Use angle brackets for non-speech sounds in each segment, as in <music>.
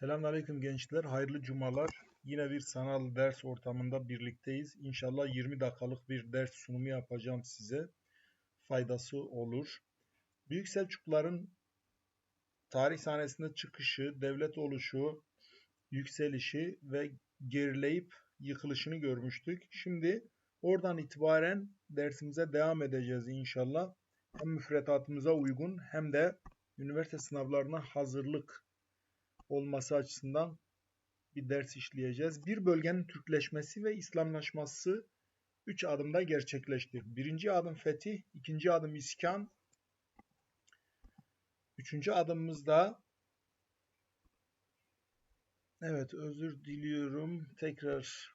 Selamünaleyküm gençler, hayırlı cumalar. Yine bir sanal ders ortamında birlikteyiz. İnşallah 20 dakikalık bir ders sunumu yapacağım size. Faydası olur. Büyük Selçukluların tarih sahnesinde çıkışı, devlet oluşu, yükselişi ve gerileyip yıkılışını görmüştük. Şimdi oradan itibaren dersimize devam edeceğiz inşallah. Hem müfredatımıza uygun hem de üniversite sınavlarına hazırlık olması açısından bir ders işleyeceğiz. Bir bölgenin Türkleşmesi ve İslamlaşması üç adımda gerçekleşti. Birinci adım fetih, ikinci adım iskan, üçüncü adımımızda evet özür diliyorum tekrar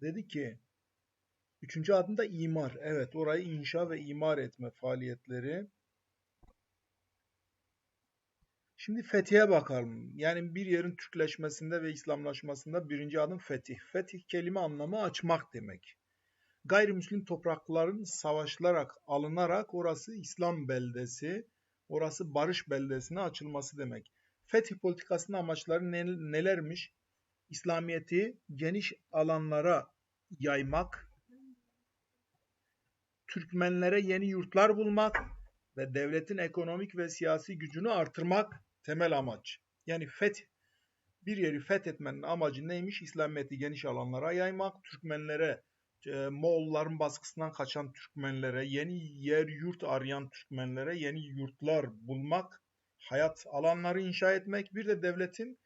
dedi ki üçüncü adımda imar. Evet orayı inşa ve imar etme faaliyetleri. Şimdi fethiye bakalım. Yani bir yerin Türkleşmesinde ve İslamlaşmasında birinci adım fetih. Fetih kelime anlamı açmak demek. Gayrimüslim toprakların savaşılarak, alınarak orası İslam beldesi, orası barış beldesine açılması demek. Fetih politikasının amaçları nelermiş? İslamiyeti geniş alanlara yaymak, Türkmenlere yeni yurtlar bulmak ve devletin ekonomik ve siyasi gücünü artırmak temel amaç. Yani feth bir yeri fethetmenin amacı neymiş? İslamiyet'i geniş alanlara yaymak, Türkmenlere, e, Moğolların baskısından kaçan Türkmenlere, yeni yer yurt arayan Türkmenlere yeni yurtlar bulmak, hayat alanları inşa etmek, bir de devletin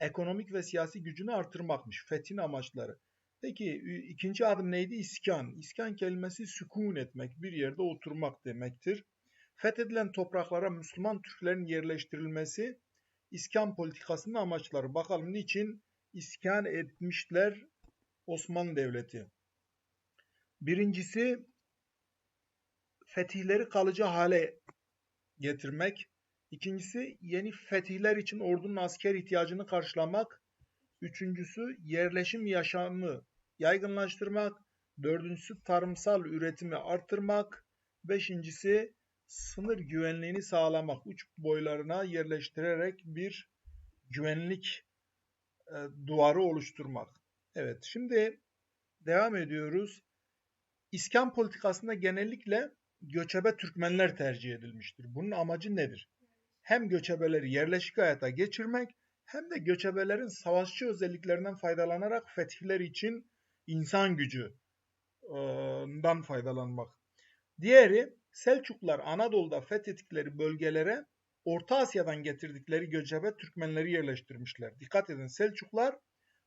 ekonomik ve siyasi gücünü artırmakmış. Fethin amaçları. Peki ikinci adım neydi? İskan. İskan kelimesi sükun etmek, bir yerde oturmak demektir. Fethedilen topraklara Müslüman Türklerin yerleştirilmesi iskan politikasının amaçları. Bakalım niçin iskan etmişler Osmanlı Devleti. Birincisi fetihleri kalıcı hale getirmek. İkincisi yeni fetihler için ordunun asker ihtiyacını karşılamak. Üçüncüsü yerleşim yaşamı yaygınlaştırmak. Dördüncüsü tarımsal üretimi artırmak. Beşincisi sınır güvenliğini sağlamak, uç boylarına yerleştirerek bir güvenlik e, duvarı oluşturmak. Evet, şimdi devam ediyoruz. İskan politikasında genellikle göçebe Türkmenler tercih edilmiştir. Bunun amacı nedir? Hem göçebeleri yerleşik hayata geçirmek hem de göçebelerin savaşçı özelliklerinden faydalanarak fetihler için insan gücünden faydalanmak. Diğeri Selçuklular Anadolu'da fethettikleri bölgelere Orta Asya'dan getirdikleri göçebe Türkmenleri yerleştirmişler. Dikkat edin Selçuklular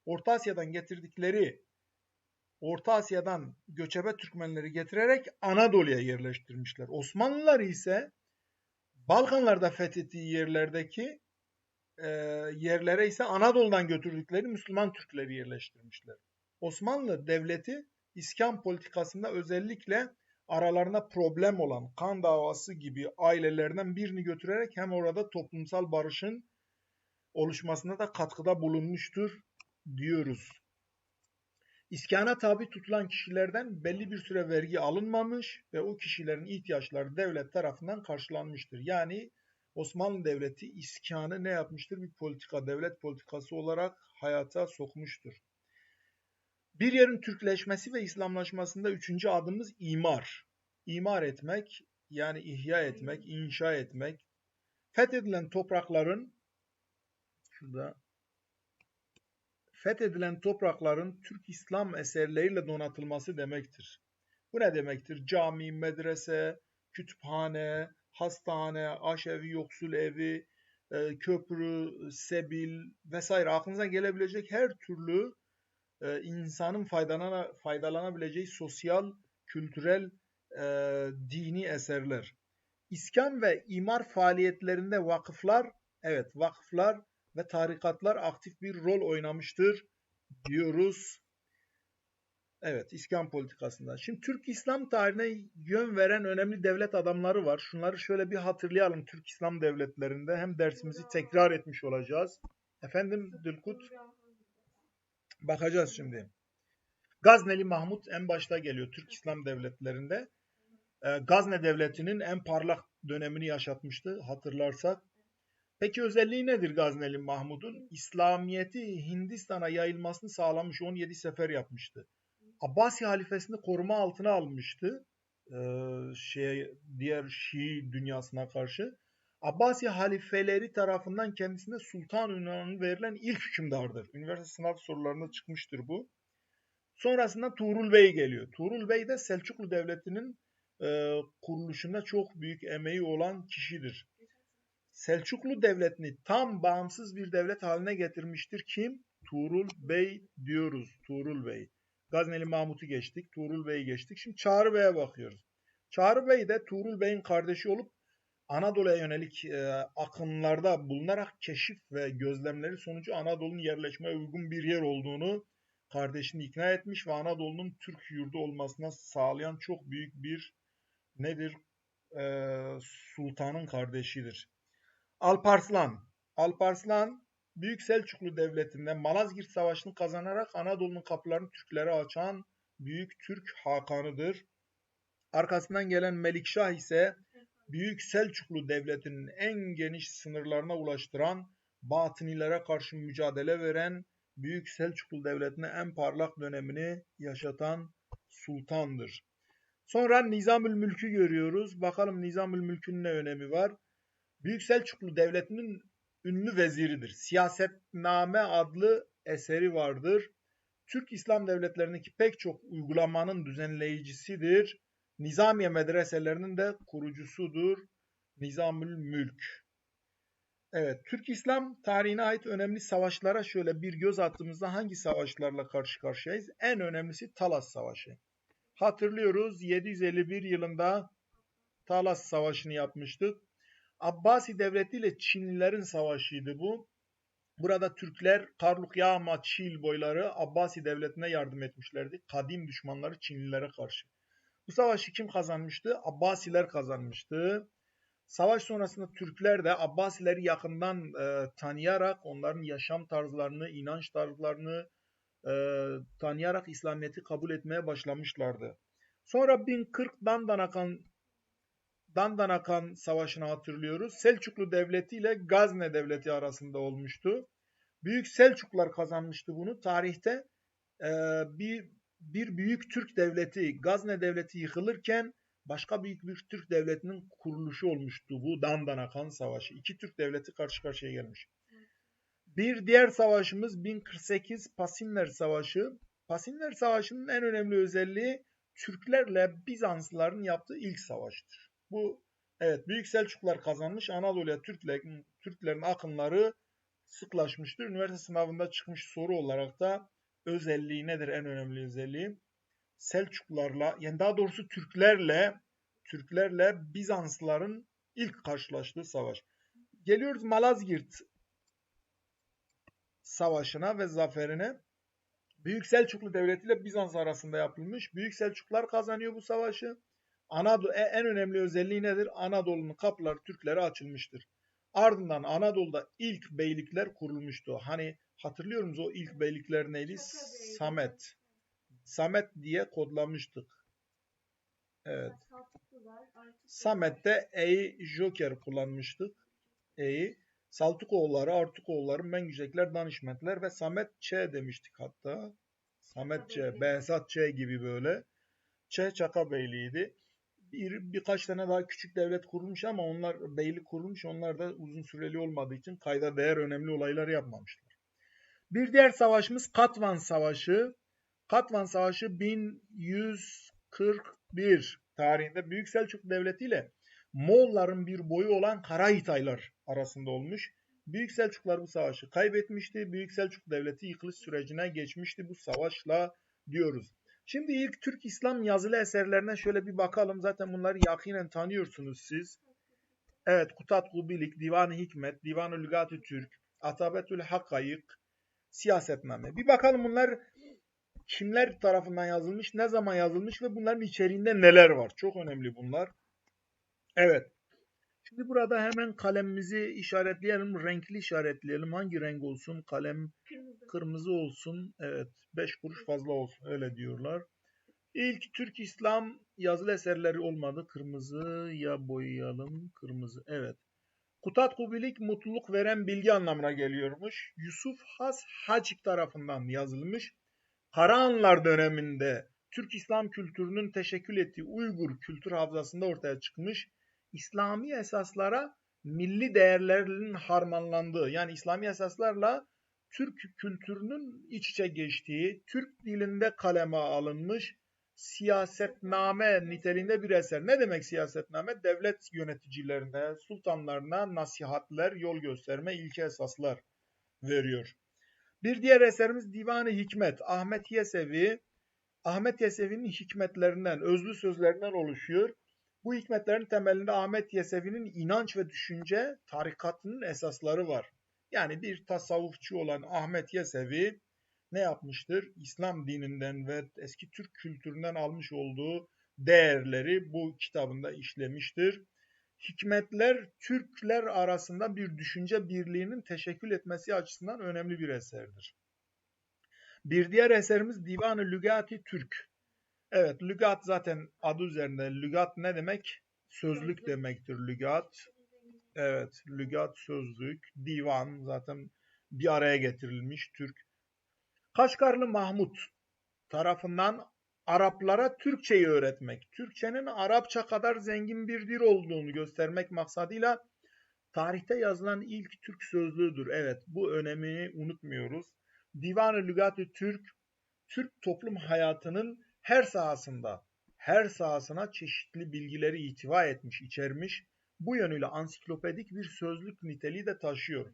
Orta Asya'dan getirdikleri Orta Asya'dan göçebe Türkmenleri getirerek Anadolu'ya yerleştirmişler. Osmanlılar ise Balkanlarda fethettiği yerlerdeki e, yerlere ise Anadolu'dan götürdükleri Müslüman Türkleri yerleştirmişler. Osmanlı Devleti İskan politikasında özellikle aralarında problem olan kan davası gibi ailelerden birini götürerek hem orada toplumsal barışın oluşmasına da katkıda bulunmuştur diyoruz. İskana tabi tutulan kişilerden belli bir süre vergi alınmamış ve o kişilerin ihtiyaçları devlet tarafından karşılanmıştır. Yani Osmanlı Devleti iskanı ne yapmıştır? Bir politika, devlet politikası olarak hayata sokmuştur. Bir yerin Türkleşmesi ve İslamlaşmasında üçüncü adımız imar. İmar etmek, yani ihya etmek, inşa etmek. Fethedilen toprakların şurada fethedilen toprakların Türk İslam eserleriyle donatılması demektir. Bu ne demektir? Cami, medrese, kütüphane, hastane, aşevi, yoksul evi, e, köprü, sebil vesaire aklınıza gelebilecek her türlü e, insanın faydalana, faydalanabileceği sosyal, kültürel, e, dini eserler. İskan ve imar faaliyetlerinde vakıflar, evet vakıflar ve tarikatlar aktif bir rol oynamıştır diyoruz. Evet, İskan politikasında. Şimdi Türk İslam tarihine yön veren önemli devlet adamları var. Şunları şöyle bir hatırlayalım Türk İslam devletlerinde. Hem dersimizi tekrar etmiş olacağız. Efendim Dülkut? Bakacağız şimdi. Gazneli Mahmut en başta geliyor Türk İslam devletlerinde. Ee, Gazne devletinin en parlak dönemini yaşatmıştı hatırlarsak. Peki özelliği nedir Gazneli Mahmud'un? İslamiyeti Hindistan'a yayılmasını sağlamış 17 sefer yapmıştı. Abbasi halifesini koruma altına almıştı. Ee, şey diğer Şii dünyasına karşı. Abbasi halifeleri tarafından kendisine sultan ünvanı verilen ilk hükümdardır. Üniversite sınav sorularında çıkmıştır bu. Sonrasında Tuğrul Bey geliyor. Tuğrul Bey de Selçuklu Devleti'nin e, kuruluşunda çok büyük emeği olan kişidir. Selçuklu Devleti'ni tam bağımsız bir devlet haline getirmiştir. Kim? Tuğrul Bey diyoruz. Tuğrul Bey. Gazneli Mahmut'u geçtik. Tuğrul Bey'i geçtik. Şimdi Çağrı Bey'e bakıyoruz. Çağrı Bey de Tuğrul Bey'in kardeşi olup Anadolu'ya yönelik e, akımlarda bulunarak keşif ve gözlemleri sonucu Anadolu'nun yerleşmeye uygun bir yer olduğunu kardeşini ikna etmiş ve Anadolu'nun Türk yurdu olmasına sağlayan çok büyük bir nedir? E, sultanın kardeşidir. Alparslan. Alparslan Büyük Selçuklu Devleti'nde Malazgirt Savaşı'nı kazanarak Anadolu'nun kapılarını Türklere açan Büyük Türk Hakanıdır. Arkasından gelen Melikşah ise Büyük Selçuklu Devleti'nin en geniş sınırlarına ulaştıran, Batınilere karşı mücadele veren, Büyük Selçuklu Devleti'ne en parlak dönemini yaşatan sultandır. Sonra Nizamül Mülk'ü görüyoruz. Bakalım Nizamül Mülk'ün ne önemi var? Büyük Selçuklu Devleti'nin ünlü veziridir. Siyasetname adlı eseri vardır. Türk İslam devletlerindeki pek çok uygulamanın düzenleyicisidir. Nizamiye medreselerinin de kurucusudur. Nizamül Mülk. Evet, Türk İslam tarihine ait önemli savaşlara şöyle bir göz attığımızda hangi savaşlarla karşı karşıyayız? En önemlisi Talas Savaşı. Hatırlıyoruz 751 yılında Talas Savaşı'nı yapmıştık. Abbasi Devleti ile Çinlilerin savaşıydı bu. Burada Türkler Karluk Yağma Çil boyları Abbasi Devleti'ne yardım etmişlerdi. Kadim düşmanları Çinlilere karşı. Bu savaşı kim kazanmıştı? Abbasiler kazanmıştı. Savaş sonrasında Türkler de Abbasileri yakından e, tanıyarak onların yaşam tarzlarını, inanç tarzlarını e, tanıyarak İslamiyet'i kabul etmeye başlamışlardı. Sonra 1040 Dandanakan Dandanakan Savaşı'nı hatırlıyoruz. Selçuklu Devleti ile Gazne Devleti arasında olmuştu. Büyük Selçuklar kazanmıştı bunu. Tarihte e, bir bir büyük Türk devleti, Gazne devleti yıkılırken başka büyük bir Türk devletinin kuruluşu olmuştu bu Dandanakan Savaşı. İki Türk devleti karşı karşıya gelmiş. Bir diğer savaşımız 1048 Pasinler Savaşı. Pasinler Savaşı'nın en önemli özelliği Türklerle Bizanslıların yaptığı ilk savaştır. Bu evet Büyük Selçuklar kazanmış. Anadolu'ya Türklerin, Türklerin akınları sıklaşmıştır. Üniversite sınavında çıkmış soru olarak da özelliği nedir en önemli özelliği? Selçuklarla yani daha doğrusu Türklerle Türklerle Bizanslıların ilk karşılaştığı savaş. Geliyoruz Malazgirt Savaşı'na ve zaferine. Büyük Selçuklu Devleti ile Bizans arasında yapılmış. Büyük Selçuklar kazanıyor bu savaşı. Anadolu e, en önemli özelliği nedir? Anadolu'nun kapıları Türklere açılmıştır. Ardından Anadolu'da ilk beylikler kurulmuştu. Hani hatırlıyor musunuz o ilk beylikler neydi? Samet. Samet diye kodlamıştık. Evet. Samet'te E'yi Joker kullanmıştık. E'yi. Saltukoğulları, Artukoğulları, Mengücekler, Danışmetler ve Samet Ç demiştik hatta. Samet Ç, Behzat Ç gibi böyle. Ç Çaka Beyliğiydi bir, birkaç tane daha küçük devlet kurulmuş ama onlar beylik kurulmuş. Onlar da uzun süreli olmadığı için kayda değer önemli olaylar yapmamışlar. Bir diğer savaşımız Katvan Savaşı. Katvan Savaşı 1141 tarihinde Büyük Selçuk Devleti ile Moğolların bir boyu olan Karahitaylar arasında olmuş. Büyük Selçuklar bu savaşı kaybetmişti. Büyük Selçuk Devleti yıkılış sürecine geçmişti bu savaşla diyoruz. Şimdi ilk Türk İslam yazılı eserlerine şöyle bir bakalım. Zaten bunları yakinen tanıyorsunuz siz. Evet, Kutat Gubilik, Divan-ı Hikmet, Divan-ı Lügat-ı Türk, Atabetül Hakkayık, Siyasetname. Bir bakalım bunlar kimler tarafından yazılmış, ne zaman yazılmış ve bunların içeriğinde neler var. Çok önemli bunlar. Evet. Şimdi burada hemen kalemimizi işaretleyelim. Renkli işaretleyelim. Hangi renk olsun? Kalem kırmızı, kırmızı olsun. Evet. 5 kuruş fazla olsun. Öyle diyorlar. İlk Türk İslam yazılı eserleri olmadı. Kırmızı ya boyayalım. Kırmızı. Evet. Kutat kubilik mutluluk veren bilgi anlamına geliyormuş. Yusuf Has Hacik tarafından yazılmış. Karahanlar döneminde Türk İslam kültürünün teşekkül ettiği Uygur kültür havzasında ortaya çıkmış. İslami esaslara milli değerlerin harmanlandığı yani İslami esaslarla Türk kültürünün iç içe geçtiği, Türk dilinde kaleme alınmış siyasetname niteliğinde bir eser. Ne demek siyasetname? Devlet yöneticilerine, sultanlarına nasihatler, yol gösterme, ilke esaslar veriyor. Bir diğer eserimiz Divan-ı Hikmet. Ahmet Yesevi, Ahmet Yesevi'nin hikmetlerinden, özlü sözlerinden oluşuyor. Bu hikmetlerin temelinde Ahmet Yesevi'nin inanç ve düşünce tarikatının esasları var. Yani bir tasavvufçu olan Ahmet Yesevi ne yapmıştır? İslam dininden ve eski Türk kültüründen almış olduğu değerleri bu kitabında işlemiştir. Hikmetler Türkler arasında bir düşünce birliğinin teşekkül etmesi açısından önemli bir eserdir. Bir diğer eserimiz Divan-ı Lügati Türk. Evet, lügat zaten adı üzerinde. Lügat ne demek? Sözlük demektir lügat. Evet, lügat sözlük, divan zaten bir araya getirilmiş Türk. Kaşgarlı Mahmut tarafından Araplara Türkçeyi öğretmek, Türkçenin Arapça kadar zengin bir dil olduğunu göstermek maksadıyla tarihte yazılan ilk Türk sözlüğüdür. Evet, bu önemini unutmuyoruz. Divan-ı Lügat-ı Türk, Türk toplum hayatının her sahasında, her sahasına çeşitli bilgileri ihtiva etmiş, içermiş. Bu yönüyle ansiklopedik bir sözlük niteliği de taşıyor.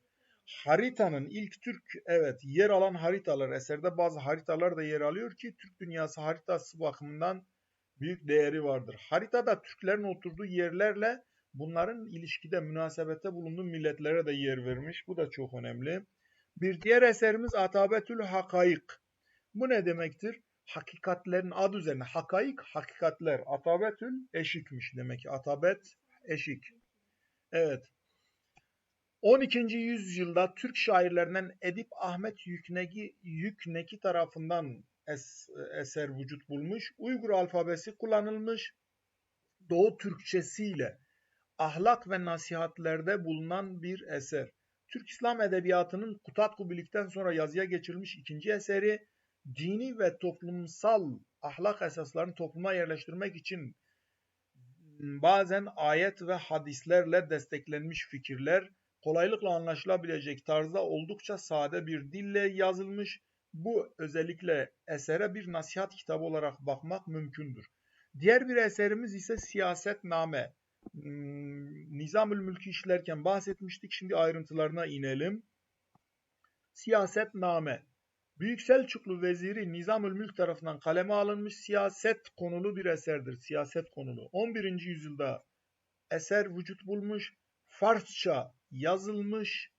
Haritanın ilk Türk, evet yer alan haritalar, eserde bazı haritalar da yer alıyor ki Türk dünyası haritası bakımından büyük değeri vardır. Haritada Türklerin oturduğu yerlerle bunların ilişkide, münasebette bulunduğu milletlere de yer vermiş. Bu da çok önemli. Bir diğer eserimiz Atabetül Hakayık. Bu ne demektir? Hakikatlerin adı üzerine. Hakayık, hakikatler. Atabetül eşikmiş demek ki. Atabet, eşik. Evet. 12. yüzyılda Türk şairlerinden Edip Ahmet Yükneki, Yükneki tarafından es, eser vücut bulmuş. Uygur alfabesi kullanılmış. Doğu Türkçesiyle ahlak ve nasihatlerde bulunan bir eser. Türk İslam Edebiyatı'nın Kutat Kubilik'ten sonra yazıya geçirilmiş ikinci eseri, dini ve toplumsal ahlak esaslarını topluma yerleştirmek için bazen ayet ve hadislerle desteklenmiş fikirler, kolaylıkla anlaşılabilecek tarzda oldukça sade bir dille yazılmış. Bu özellikle esere bir nasihat kitabı olarak bakmak mümkündür. Diğer bir eserimiz ise Siyasetname. Hmm, Nizamül Mülk'ü işlerken bahsetmiştik. Şimdi ayrıntılarına inelim. Siyasetname. Büyük Selçuklu veziri Nizamül Mülk tarafından kaleme alınmış siyaset konulu bir eserdir. Siyaset konulu. 11. yüzyılda eser vücut bulmuş. Farsça yazılmış.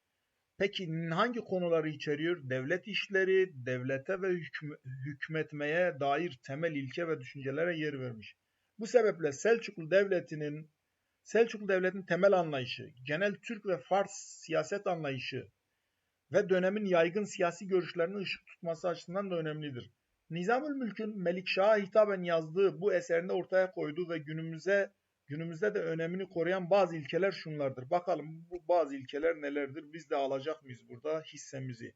Peki hangi konuları içeriyor? Devlet işleri, devlete ve hükm hükmetmeye dair temel ilke ve düşüncelere yer vermiş. Bu sebeple Selçuklu Devleti'nin Selçuklu Devleti'nin temel anlayışı, genel Türk ve Fars siyaset anlayışı ve dönemin yaygın siyasi görüşlerini ışık tutması açısından da önemlidir. Nizamül Mülk'ün Melikşah'a hitaben yazdığı bu eserinde ortaya koyduğu ve günümüze günümüzde de önemini koruyan bazı ilkeler şunlardır. Bakalım bu bazı ilkeler nelerdir? Biz de alacak mıyız burada hissemizi?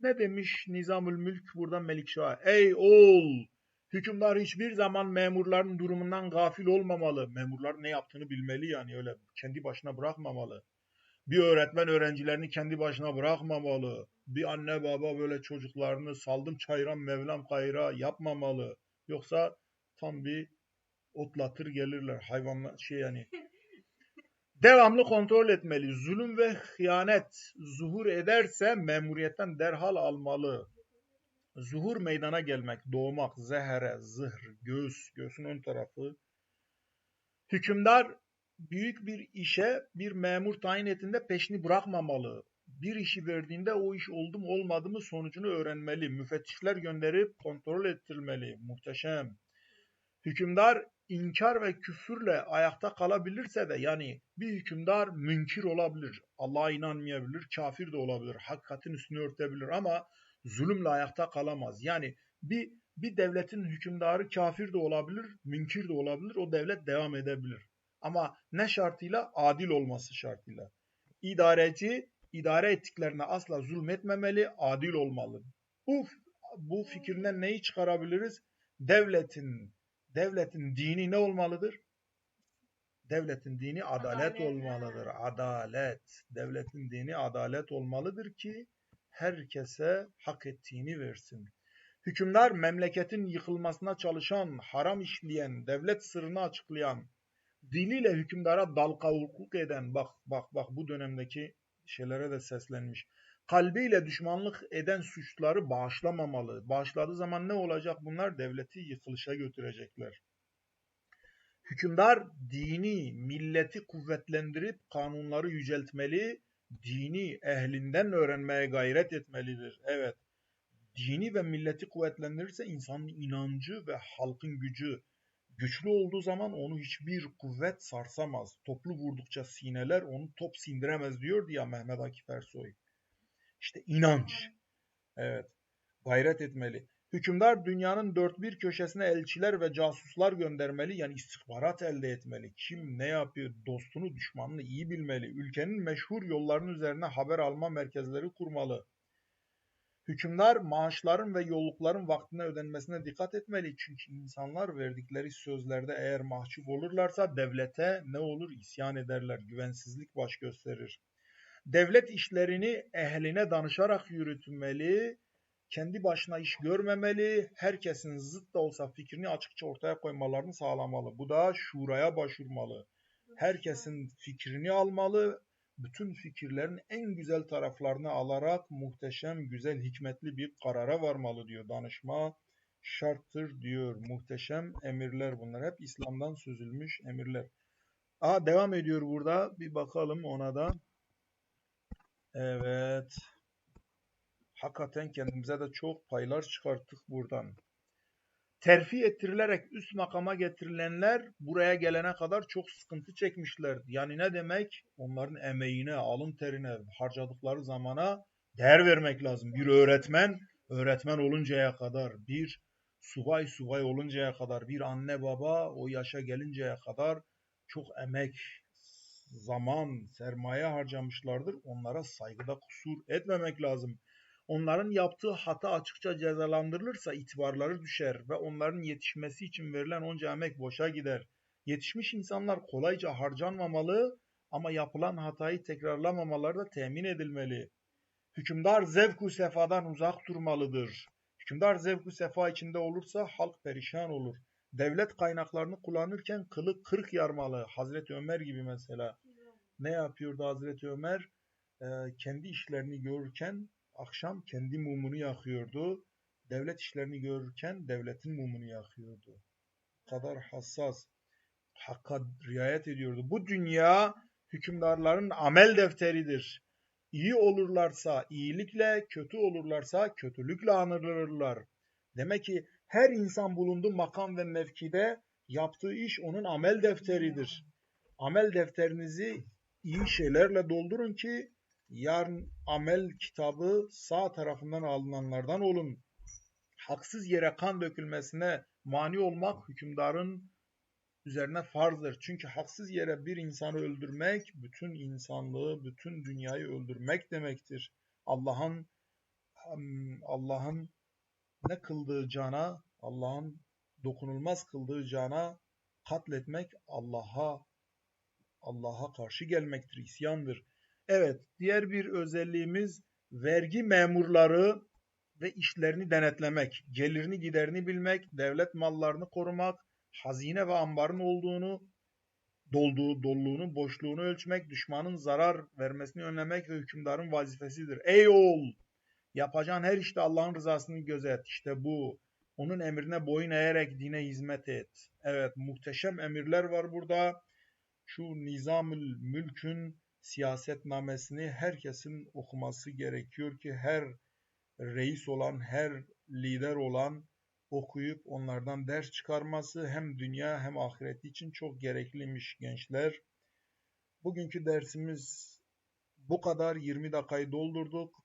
Ne demiş Nizamül Mülk burada Melikşah? Ey oğul! Hükümdar hiçbir zaman memurların durumundan gafil olmamalı. Memurlar ne yaptığını bilmeli yani öyle kendi başına bırakmamalı. Bir öğretmen öğrencilerini kendi başına bırakmamalı. Bir anne baba böyle çocuklarını saldım çayıran mevlam kayra yapmamalı. Yoksa tam bir otlatır gelirler hayvanlar şey yani. <laughs> Devamlı kontrol etmeli. Zulüm ve hıyanet zuhur ederse memuriyetten derhal almalı. Zuhur meydana gelmek, doğmak, zehere, zıhr, göğüs, göğsün ön tarafı. Hükümdar büyük bir işe bir memur tayin ettiğinde peşini bırakmamalı. Bir işi verdiğinde o iş oldu mu olmadı mı sonucunu öğrenmeli. Müfettişler gönderip kontrol ettirilmeli. Muhteşem. Hükümdar inkar ve küfürle ayakta kalabilirse de yani bir hükümdar münkir olabilir. Allah'a inanmayabilir, kafir de olabilir. Hakikatin üstünü örtebilir ama zulümle ayakta kalamaz. Yani bir bir devletin hükümdarı kafir de olabilir, münkir de olabilir. O devlet devam edebilir. Ama ne şartıyla? Adil olması şartıyla. İdareci idare ettiklerine asla zulmetmemeli, adil olmalı. Bu bu fikrinden neyi çıkarabiliriz? Devletin devletin dini ne olmalıdır? Devletin dini adalet, Adalet, olmalıdır. Adalet. Devletin dini adalet olmalıdır ki herkese hak ettiğini versin. Hükümdar memleketin yıkılmasına çalışan, haram işleyen, devlet sırrını açıklayan, diliyle hükümdara dal kavukluk eden, bak bak bak bu dönemdeki şeylere de seslenmiş. Kalbiyle düşmanlık eden suçları bağışlamamalı. Bağışladığı zaman ne olacak? Bunlar devleti yıkılışa götürecekler. Hükümdar dini, milleti kuvvetlendirip kanunları yüceltmeli, dini ehlinden öğrenmeye gayret etmelidir. Evet, dini ve milleti kuvvetlendirirse insanın inancı ve halkın gücü güçlü olduğu zaman onu hiçbir kuvvet sarsamaz. Toplu vurdukça sineler onu top sindiremez diyor ya Mehmet Akif Ersoy. İşte inanç. Evet. Gayret etmeli. Hükümdar dünyanın dört bir köşesine elçiler ve casuslar göndermeli. Yani istihbarat elde etmeli. Kim ne yapıyor? Dostunu, düşmanını iyi bilmeli. Ülkenin meşhur yollarının üzerine haber alma merkezleri kurmalı. Hükümdar maaşların ve yollukların vaktine ödenmesine dikkat etmeli. Çünkü insanlar verdikleri sözlerde eğer mahcup olurlarsa devlete ne olur? İsyan ederler. Güvensizlik baş gösterir. Devlet işlerini ehline danışarak yürütmeli. Kendi başına iş görmemeli. Herkesin zıt da olsa fikrini açıkça ortaya koymalarını sağlamalı. Bu da şuraya başvurmalı. Herkesin fikrini almalı bütün fikirlerin en güzel taraflarını alarak muhteşem, güzel, hikmetli bir karara varmalı diyor. Danışma şarttır diyor. Muhteşem emirler bunlar. Hep İslam'dan sözülmüş emirler. Aa devam ediyor burada. Bir bakalım ona da. Evet. Hakikaten kendimize de çok paylar çıkarttık buradan terfi ettirilerek üst makama getirilenler buraya gelene kadar çok sıkıntı çekmişlerdi. Yani ne demek? Onların emeğine, alın terine, harcadıkları zamana değer vermek lazım. Bir öğretmen, öğretmen oluncaya kadar, bir subay subay oluncaya kadar, bir anne baba o yaşa gelinceye kadar çok emek, zaman, sermaye harcamışlardır. Onlara saygıda kusur etmemek lazım onların yaptığı hata açıkça cezalandırılırsa itibarları düşer ve onların yetişmesi için verilen onca emek boşa gider. Yetişmiş insanlar kolayca harcanmamalı ama yapılan hatayı tekrarlamamaları da temin edilmeli. Hükümdar zevku sefadan uzak durmalıdır. Hükümdar zevku sefa içinde olursa halk perişan olur. Devlet kaynaklarını kullanırken kılı kırk yarmalı. Hazreti Ömer gibi mesela. Ne yapıyordu Hazreti Ömer? Ee, kendi işlerini görürken akşam kendi mumunu yakıyordu. Devlet işlerini görürken devletin mumunu yakıyordu. Kadar hassas, hakka riayet ediyordu. Bu dünya hükümdarların amel defteridir. İyi olurlarsa iyilikle, kötü olurlarsa kötülükle anılırlar. Demek ki her insan bulunduğu makam ve mevkide yaptığı iş onun amel defteridir. Amel defterinizi iyi şeylerle doldurun ki yarın amel kitabı sağ tarafından alınanlardan olun. Haksız yere kan dökülmesine mani olmak hükümdarın üzerine farzdır. Çünkü haksız yere bir insanı öldürmek, bütün insanlığı, bütün dünyayı öldürmek demektir. Allah'ın Allah'ın ne kıldığı cana, Allah'ın dokunulmaz kıldığı cana katletmek Allah'a Allah'a karşı gelmektir, isyandır. Evet, diğer bir özelliğimiz vergi memurları ve işlerini denetlemek, gelirini giderini bilmek, devlet mallarını korumak, hazine ve ambarın olduğunu, dolduğu, dolluğunu, boşluğunu ölçmek, düşmanın zarar vermesini önlemek ve hükümdarın vazifesidir. Ey oğul! Yapacağın her işte Allah'ın rızasını gözet. İşte bu. Onun emrine boyun eğerek dine hizmet et. Evet, muhteşem emirler var burada. Şu Nizamül Mülk'ün siyasetnamesini herkesin okuması gerekiyor ki her reis olan, her lider olan okuyup onlardan ders çıkarması hem dünya hem ahiret için çok gerekliymiş gençler. Bugünkü dersimiz bu kadar 20 dakikayı doldurduk.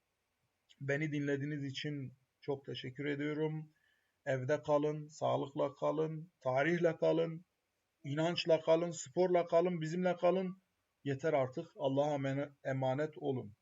Beni dinlediğiniz için çok teşekkür ediyorum. Evde kalın, sağlıkla kalın, tarihle kalın, inançla kalın, sporla kalın, bizimle kalın. Yeter artık Allah'a emanet olun.